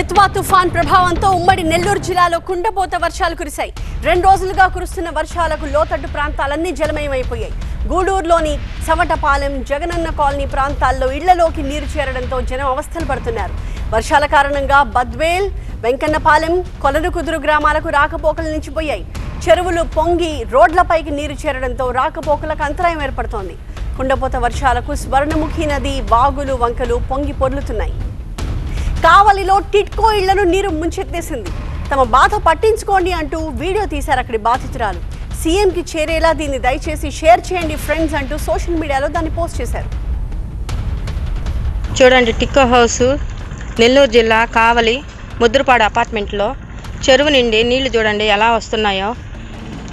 దిత్వా తుఫాన్ ప్రభావంతో ఉమ్మడి నెల్లూరు జిల్లాలో కుండపోత వర్షాలు కురిశాయి. రెండు రోజులుగా కురుస్తున్న వర్షాలకు లోతట్టు ప్రాంతాలన్నీ జలమయమైపోయాయి. గూడూరులోని చవటపాలెం జగనన్న కాలనీ ప్రాంతాల్లో ఇళ్ళలోకి నీరు చేరడంతో జనం అవస్థలు పడుతున్నారు. వర్షాల కారణంగా బద్వేల్ వెంకన్నపాలెం కొలనుకుదురు గ్రామాలకు రాకపోకలు నిలిచిపోయాయి. చెరువులు పొంగి రోడ్లపైకి నీరు చేరడంతో రాకపోకలకు అంతరాయం ఏర్పడుతోంది. కుండపోత వర్షాలకు స్వర్ణముఖి నది వాగులు వంకలు పొంగి పొర్లుతున్నాయి. కావలిలో టిట్కో ఇళ్ళను నీరు ముంచెత్తేసింది. తమ బాధ పట్టించుకోండి అంటూ వీడియో తీశారు అక్కడి బాధితురాలు. సీఎంకి చేరేలా దీన్ని దయచేసి షేర్ చేయండి ఫ్రెండ్స్ అంటూ సోషల్ మీడియాలో దాన్ని పోస్ట్ చేశారు. చూడండి టిక్కో హౌస్ నెల్లూరు జిల్లా కావలి ముద్రపాడు అపార్ట్మెంట్లో చెరువు నిండి నీళ్ళు చూడండి ఎలా వస్తున్నాయో.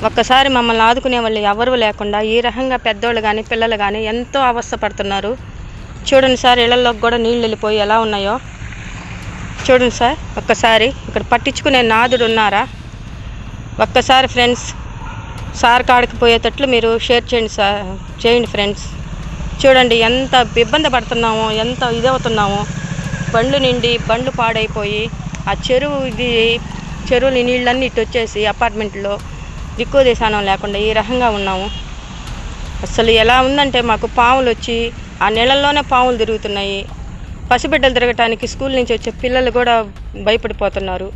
ఒక్కసారి మమ్మల్ని ఆదుకునే వాళ్ళు ఎవరు లేకుండా ఈ రకంగా పెద్దోళ్ళు కానీ పిల్లలు కానీ ఎంతో అవస్థ పడుతున్నారు చూడండి సార్ ఇళ్ళలోకి కూడా నీళ్ళు వెళ్ళిపోయి ఎలా ఉన్నాయో. చూడండి సార్ ఒక్కసారి ఇక్కడ పట్టించుకునే నాదుడు ఉన్నారా? ఒక్కసారి ఫ్రెండ్స్ సార్ కాడికి పోయేటట్లు మీరు షేర్ చేయండి సార్ చేయండి ఫ్రెండ్స్. చూడండి ఎంత ఇబ్బంది పడుతున్నామో ఎంత ఇదవుతున్నామో. బండ్లు నిండి బండ్లు పాడైపోయి ఆ చెరువు ఇది చెరువులు నీళ్ళన్నీ ఇటు వచ్చేసి అపార్ట్మెంట్లో దిక్కు దేశానం లేకుండా ఈ రకంగా ఉన్నాము. అసలు ఎలా ఉందంటే మాకు పాములు వచ్చి ఆ నీళ్ళల్లోనే పాములు తిరుగుతున్నాయి. పసిబిడ్డలు తిరగటానికి స్కూల్ నుంచి వచ్చే పిల్లలు కూడా భయపడిపోతున్నారు.